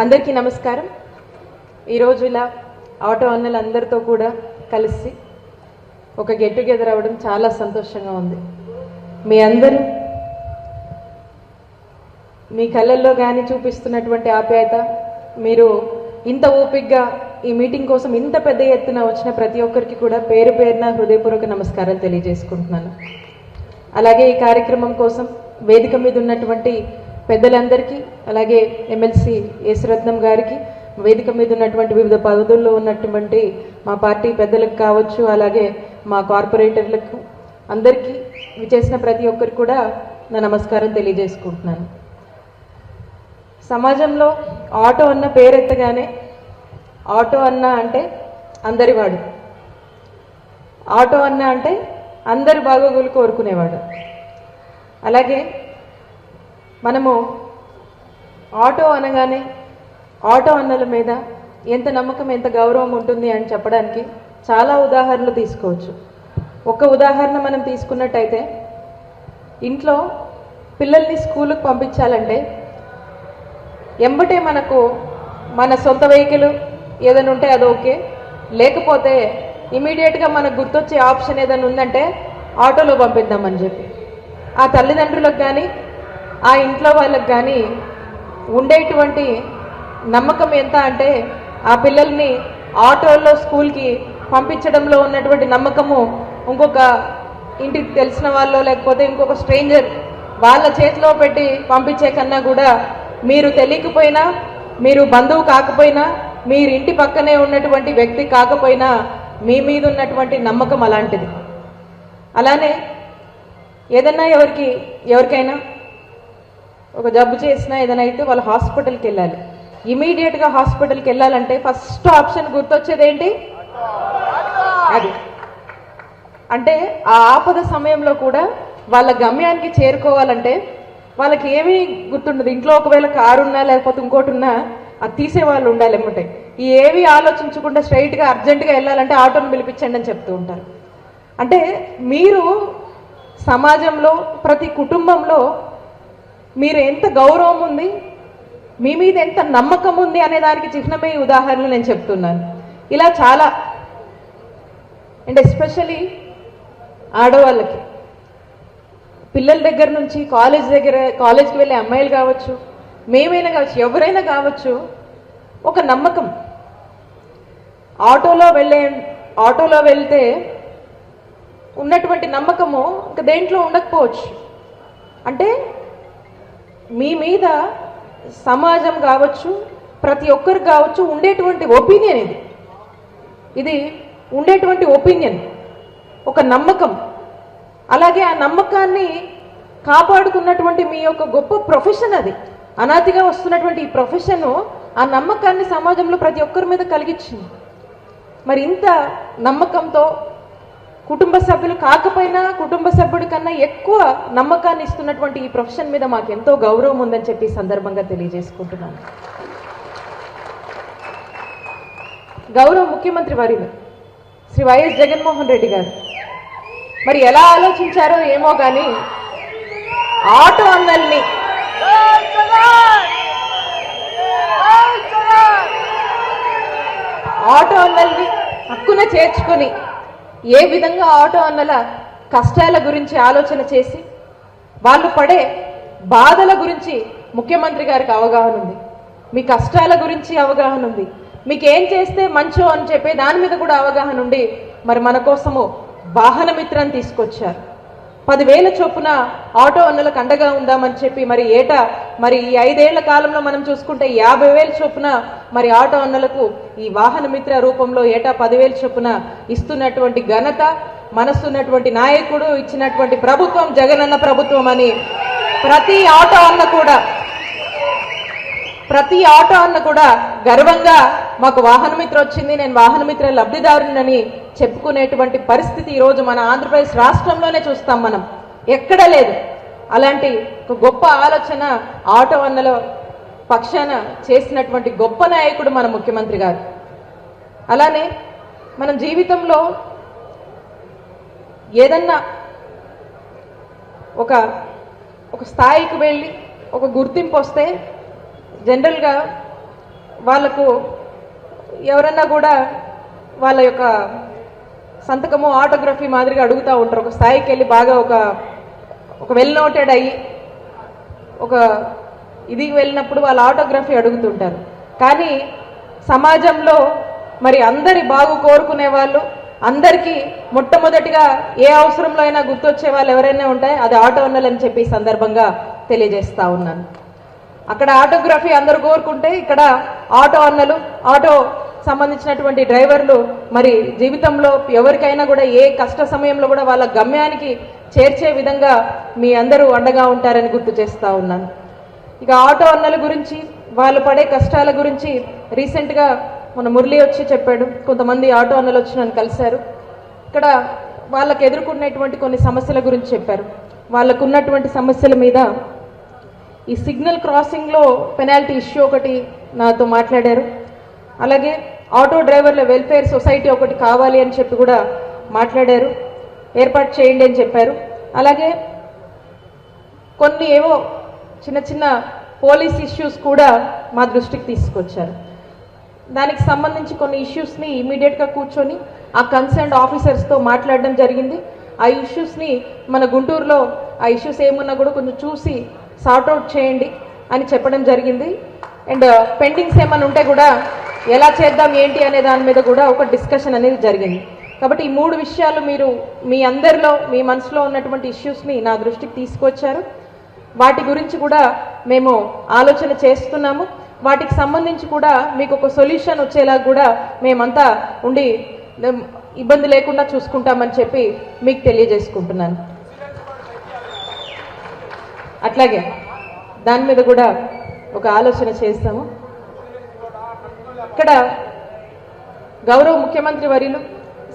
అందరికీ నమస్కారం. ఈరోజు ఇలా ఆటో అన్నలందరితో కూడా కలిసి ఒక గెట్ టుగెదర్ అవ్వడం చాలా సంతోషంగా ఉంది. మీ అందరూ మీ కళ్ళల్లో కానీ చూపిస్తున్నటువంటి ఆప్యాయత మీరు ఇంత ఓపిక్గా ఈ మీటింగ్ కోసం ఇంత పెద్ద ఎత్తున వచ్చిన ప్రతి ఒక్కరికి కూడా పేరు పేరున హృదయపూర్వక నమస్కారాలు తెలియజేసుకుంటున్నాను. అలాగే ఈ కార్యక్రమం కోసం వేదిక మీద ఉన్నటువంటి పెద్దలందరికీ అలాగే ఎమ్మెల్సీ యేసురత్నం గారికి వేదిక మీద ఉన్నటువంటి వివిధ పదవుల్లో ఉన్నటువంటి మా పార్టీ పెద్దలకు కావచ్చు అలాగే మా కార్పొరేటర్లకు అందరికీ విచేసిన ప్రతి ఒక్కరికి కూడా నా నమస్కారం తెలియజేసుకుంటున్నాను. సమాజంలో ఆటో అన్న పేరెత్తగానే ఆటో అన్న అంటే అందరివాడు. ఆటో అన్న అంటే అందరి బాగోగులు కోరుకునేవాడు. అలాగే మనము ఆటో అనగానే ఆటో అన్నల మీద ఎంత నమ్మకం ఎంత గౌరవం ఉంటుంది అని చెప్పడానికి చాలా ఉదాహరణలు తీసుకోవచ్చు. ఒక ఉదాహరణ మనం తీసుకున్నట్టయితే ఇంట్లో పిల్లల్ని స్కూలుకు పంపించాలంటే ఎంబటే మనకు మన సొంత వెహికల్ ఏదైనా ఉంటే అది ఓకే. లేకపోతే ఇమీడియట్గా మనకు గుర్తొచ్చే ఆప్షన్ ఏదైనా ఉందంటే ఆటోలో పంపిద్దామని చెప్పి. ఆ తల్లిదండ్రులకు కానీ ఆ ఇంట్లో వాళ్ళకి కానీ ఉండేటువంటి నమ్మకం ఎంత అంటే ఆ పిల్లల్ని ఆటోల్లో స్కూల్కి పంపించడంలో ఉన్నటువంటి నమ్మకము ఇంకొక ఇంటికి తెలిసిన వాళ్ళు లేకపోతే ఇంకొక స్ట్రేంజర్ వాళ్ళ చేతిలో పెట్టి పంపించే కన్నా కూడా మీరు తెలియకపోయినా మీరు బంధువు కాకపోయినా మీరు ఇంటి పక్కనే ఉన్నటువంటి వ్యక్తి కాకపోయినా మీ మీద ఉన్నటువంటి నమ్మకం అలాంటిది. అలానే ఏదన్నా ఎవరికి ఎవరికైనా ఒక జబ్బు చేసినా ఏదైనా అయితే వాళ్ళు హాస్పిటల్కి వెళ్ళాలి. ఇమీడియట్గా హాస్పిటల్కి వెళ్ళాలంటే ఫస్ట్ ఆప్షన్ గుర్తొచ్చేది ఏంటి? అది. అంటే ఆ ఆపద సమయంలో కూడా వాళ్ళ గమ్యానికి చేరుకోవాలంటే వాళ్ళకి ఏమీ గుర్తుండదు. ఇంట్లో ఒకవేళ కారు ఉన్నా లేకపోతే ఇంకోటి ఉన్నా అది తీసే వాళ్ళు ఉండాలి ఎమ్మటే ఈ ఏవి ఆలోచించకుండా స్ట్రైట్గా అర్జెంటుగా వెళ్ళాలంటే ఆటోను పిలిపించండి అని చెప్తూ ఉంటారు. అంటే మీరు సమాజంలో ప్రతి కుటుంబంలో మీరు ఎంత గౌరవం ఉంది మీ మీద ఎంత నమ్మకం ఉంది అనే దానికి చిహ్నమే ఉదాహరణలు నేను చెప్తున్నాను. ఇలా చాలా అండ్ ఎస్పెషలీ ఆడవాళ్ళకి. పిల్లల దగ్గర నుంచి కాలేజ్ దగ్గర కాలేజ్కి వెళ్ళే అమ్మాయిలు కావచ్చు మేమైనా కావచ్చు ఎవరైనా కావచ్చు ఒక నమ్మకం. ఆటోలో వెళ్ళే ఆటోలో వెళ్తే ఉన్నటువంటి నమ్మకము ఇంకా దేంట్లో ఉండకపోవచ్చు. అంటే మీ మీద సమాజం కావచ్చు ప్రతి ఒక్కరు కావచ్చు ఉండేటువంటి ఒపీనియన్ ఇది. ఇది ఉండేటువంటి ఒపీనియన్ ఒక నమ్మకం. అలాగే ఆ నమ్మకాన్ని కాపాడుకున్నటువంటి మీ యొక్క గొప్ప ప్రొఫెషన్ అది. అనాదిగా వస్తున్నటువంటి ఈ ప్రొఫెషన్ ఆ నమ్మకాన్ని సమాజంలో ప్రతి ఒక్కరి మీద కలిగించింది. మరి ఇంత నమ్మకంతో కుటుంబ సభ్యులు కాకపోయినా కుటుంబ సభ్యుడి కన్నా ఎక్కువ నమ్మకాన్ని ఇస్తున్నటువంటి ఈ ప్రొఫెషన్ మీద మాకు ఎంతో గౌరవం ఉందని చెప్పి సందర్భంగా తెలియజేసుకుంటున్నాను. గౌరవ ముఖ్యమంత్రి వారిని శ్రీ వైఎస్ జగన్మోహన్ రెడ్డి గారు. మరి ఎలా ఆలోచించారో ఏమో కానీ ఆటో అన్నల్ని ఆటో అన్నల్ని హక్కున చేర్చుకొని ఏ విధంగా ఆటో అన్నల కష్టాల గురించి ఆలోచన చేసి వాళ్ళు పడే బాధల గురించి ముఖ్యమంత్రి గారికి అవగాహన ఉంది. మీ కష్టాల గురించి అవగాహన ఉంది. మీకు ఏం చేస్తే మంచో అని చెప్పి దాని మీద కూడా అవగాహన ఉండి మరి మన కోసము వాహన తీసుకొచ్చారు. పదివేల చొప్పున ఆటో అన్నులకు అండగా ఉందామని చెప్పి మరి ఏటా మరి ఈ ఐదేళ్ళ కాలంలో మనం చూసుకుంటే యాభై వేల చొప్పున మరి ఆటో అన్నులకు ఈ వాహన మిత్ర రూపంలో ఏటా పదివేల చొప్పున ఇస్తున్నటువంటి ఘనత మనసున్నటువంటి నాయకుడు ఇచ్చినటువంటి ప్రభుత్వం జగనన్న ప్రభుత్వం అని ప్రతి ఆటో అన్న కూడా ప్రతి ఆటో అన్న కూడా గర్వంగా మాకు వాహన మిత్ర వచ్చింది నేను వాహన మిత్ర లబ్ధిదారునని చెప్పుకునేటువంటి పరిస్థితి ఈరోజు మన ఆంధ్రప్రదేశ్ రాష్ట్రంలోనే చూస్తాం మనం. ఎక్కడ లేదు. అలాంటి ఒక గొప్ప ఆలోచన ఆటో అన్నలో పక్షాన చేసినటువంటి గొప్ప నాయకుడు మన ముఖ్యమంత్రి గారు. అలానే మనం జీవితంలో ఏదన్నా ఒక ఒక స్థాయికి వెళ్ళి ఒక గుర్తింపు వస్తే జనరల్గా వాళ్ళకు ఎవరన్నా కూడా వాళ్ళ యొక్క సంతకము ఆటోగ్రఫీ మాదిరిగా అడుగుతూ ఉంటారు. ఒక స్థాయికి వెళ్ళి బాగా ఒక ఒక వెల్ నోటెడ్ అయ్యి ఒక ఇది వెళ్ళినప్పుడు వాళ్ళ ఆటోగ్రఫీ అడుగుతుంటారు. కానీ సమాజంలో మరి అందరి బాగు కోరుకునే వాళ్ళు అందరికీ మొట్టమొదటిగా ఏ అవసరంలో అయినా గుర్తొచ్చే వాళ్ళు ఎవరైనా ఉంటే అది ఆటో అన్నలని చెప్పి సందర్భంగా తెలియజేస్తా ఉన్నాను. అక్కడ ఆటోగ్రఫీ అందరూ కోరుకుంటే ఇక్కడ ఆటో అన్నలు ఆటో సంబంధించినటువంటి డ్రైవర్లు మరి జీవితంలో ఎవరికైనా కూడా ఏ కష్ట సమయంలో కూడా వాళ్ళ గమ్యానికి చేర్చే విధంగా మీ అందరూ అండగా ఉంటారని గుర్తు చేస్తూ ఉన్నాను. ఇక ఆటో అన్నల గురించి వాళ్ళు పడే కష్టాల గురించి రీసెంట్గా మన మురళి వచ్చి చెప్పాడు. కొంతమంది ఆటో అన్నలు వచ్చి నన్ను కలిశారు. ఇక్కడ వాళ్ళకు ఎదుర్కొన్నటువంటి కొన్ని సమస్యల గురించి చెప్పారు. వాళ్ళకు ఉన్నటువంటి సమస్యల మీద ఈ సిగ్నల్ క్రాసింగ్లో పెనాల్టీ ఇష్యూ ఒకటి నాతో మాట్లాడారు. అలాగే ఆటో డ్రైవర్ల వెల్ఫేర్ సొసైటీ ఒకటి కావాలి అని చెప్పి కూడా మాట్లాడారు. ఏర్పాటు చేయండి అని చెప్పారు. అలాగే కొన్ని ఏవో చిన్న చిన్న పోలీస్ ఇష్యూస్ కూడా మా దృష్టికి తీసుకొచ్చారు. దానికి సంబంధించి కొన్ని ఇష్యూస్ని ఇమీడియట్గా కూర్చొని ఆ కన్సర్న్డ్ ఆఫీసర్స్తో మాట్లాడడం జరిగింది. ఆ ఇష్యూస్ని మన గుంటూరులో ఆ ఇష్యూస్ ఏమున్నా కూడా కొంచెం చూసి సార్ట్అవుట్ చేయండి అని చెప్పడం జరిగింది. అండ్ పెండింగ్స్ ఏమైనా ఉంటే కూడా ఎలా చేద్దాం ఏంటి అనే దాని మీద కూడా ఒక డిస్కషన్ అనేది జరిగింది. కాబట్టి ఈ మూడు విషయాలు మీరు మీ అందరిలో మీ మనసులో ఉన్నటువంటి ఇష్యూస్ని నా దృష్టికి తీసుకొచ్చారు. వాటి గురించి కూడా మేము ఆలోచన చేస్తున్నాము. వాటికి సంబంధించి కూడా మీకు ఒక సొల్యూషన్ వచ్చేలా కూడా మేమంతా ఉండి ఇబ్బంది లేకుండా చూసుకుంటామని చెప్పి మీకు తెలియజేసుకుంటున్నాను. అట్లాగే దాని మీద కూడా ఒక ఆలోచన చేస్తాము. ఇక్కడ గౌరవ ముఖ్యమంత్రి వర్యులు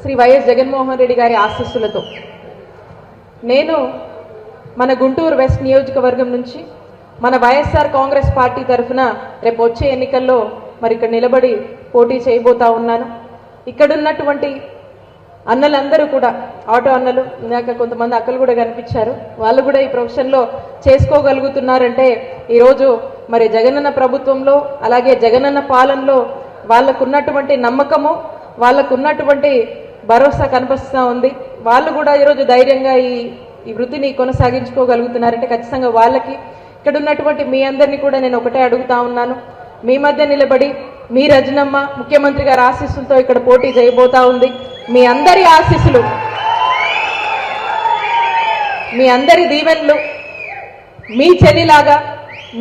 శ్రీ వైఎస్ జగన్మోహన్ రెడ్డి గారి ఆశీస్సులతో నేను మన గుంటూరు వెస్ట్ నియోజకవర్గం నుంచి మన వైఎస్ఆర్ కాంగ్రెస్ పార్టీ తరఫున రేపు వచ్చే ఎన్నికల్లో మరి ఇక్కడ నిలబడి పోటీ చేయబోతా ఉన్నాను. ఇక్కడున్నటువంటి అన్నలందరూ కూడా ఆటో అన్నలు ఇందాక కొంతమంది అక్కలు కూడా కనిపించారు. వాళ్ళు కూడా ఈ ప్రొఫెషన్లో చేసుకోగలుగుతున్నారంటే ఈరోజు మరి జగనన్న ప్రభుత్వంలో అలాగే జగనన్న పాలనలో వాళ్ళకున్నటువంటి నమ్మకము వాళ్ళకున్నటువంటి భరోసా కనిపిస్తూ ఉంది. వాళ్ళు కూడా ఈరోజు ధైర్యంగా ఈ ఈ వృత్తిని కొనసాగించుకోగలుగుతున్నారంటే ఖచ్చితంగా వాళ్ళకి ఇక్కడ ఉన్నటువంటి మీ అందరినీ కూడా నేను ఒకటే అడుగుతా ఉన్నాను. మీ మధ్య నిలబడి మీ రజనమ్మ ముఖ్యమంత్రి గారి ఆశీస్సులతో ఇక్కడ పోటీ చేయబోతా ఉంది. మీ అందరి ఆశీస్సులు మీ అందరి దీవెనలు మీ చెల్లిలాగా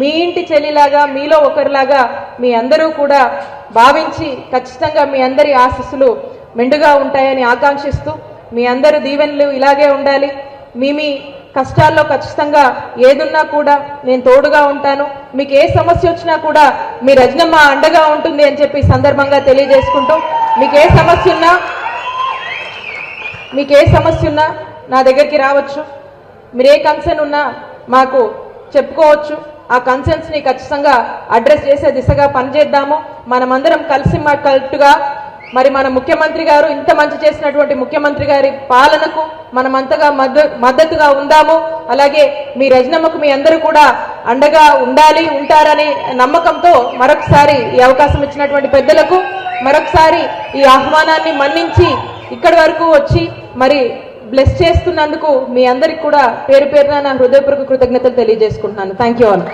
మీ ఇంటి చెల్లిలాగా మీలో ఒకరిలాగా మీ అందరూ కూడా భావించి ఖచ్చితంగా మీ అందరి ఆశస్సులు మెండుగా ఉంటాయని ఆకాంక్షిస్తూ మీ అందరు దీవెనలు ఇలాగే ఉండాలి. మీ మీ కష్టాల్లో ఖచ్చితంగా ఏదున్నా కూడా నేను తోడుగా ఉంటాను. మీకు ఏ సమస్య వచ్చినా కూడా మీ రజనమ్మ అండగా ఉంటుంది అని చెప్పి సందర్భంగా తెలియజేసుకుంటూ మీకు ఏ సమస్య ఉన్నా మీకు ఏ సమస్య ఉన్నా నా దగ్గరికి రావచ్చు. మీరు ఏ కన్సర్న్ ఉన్నా మాకు చెప్పుకోవచ్చు. ఆ కన్సర్న్స్ని ఖచ్చితంగా అడ్రస్ చేసే దిశగా పనిచేద్దాము. మనమందరం కలిసి కట్టుగా మరి మన ముఖ్యమంత్రి గారు ఇంత మంచి చేసినటువంటి ముఖ్యమంత్రి గారి పాలనకు మనమంతగా మద్ద మద్దతుగా ఉందాము. అలాగే మీ రజనమ్మకు మీ అందరూ కూడా అండగా ఉండాలి ఉంటారని నమ్మకంతో మరొకసారి ఈ అవకాశం ఇచ్చినటువంటి పెద్దలకు మరొకసారి ఈ ఆహ్వానాన్ని మన్నించి ఇక్కడి వరకు వచ్చి మరి బ్లెస్ చేస్తున్నందుకు మీ అందరికి కూడా పేరు పేరున నా హృదయపూర్వక కృతజ్ఞతలు తెలియజేసుకుంటున్నాను. Thank you all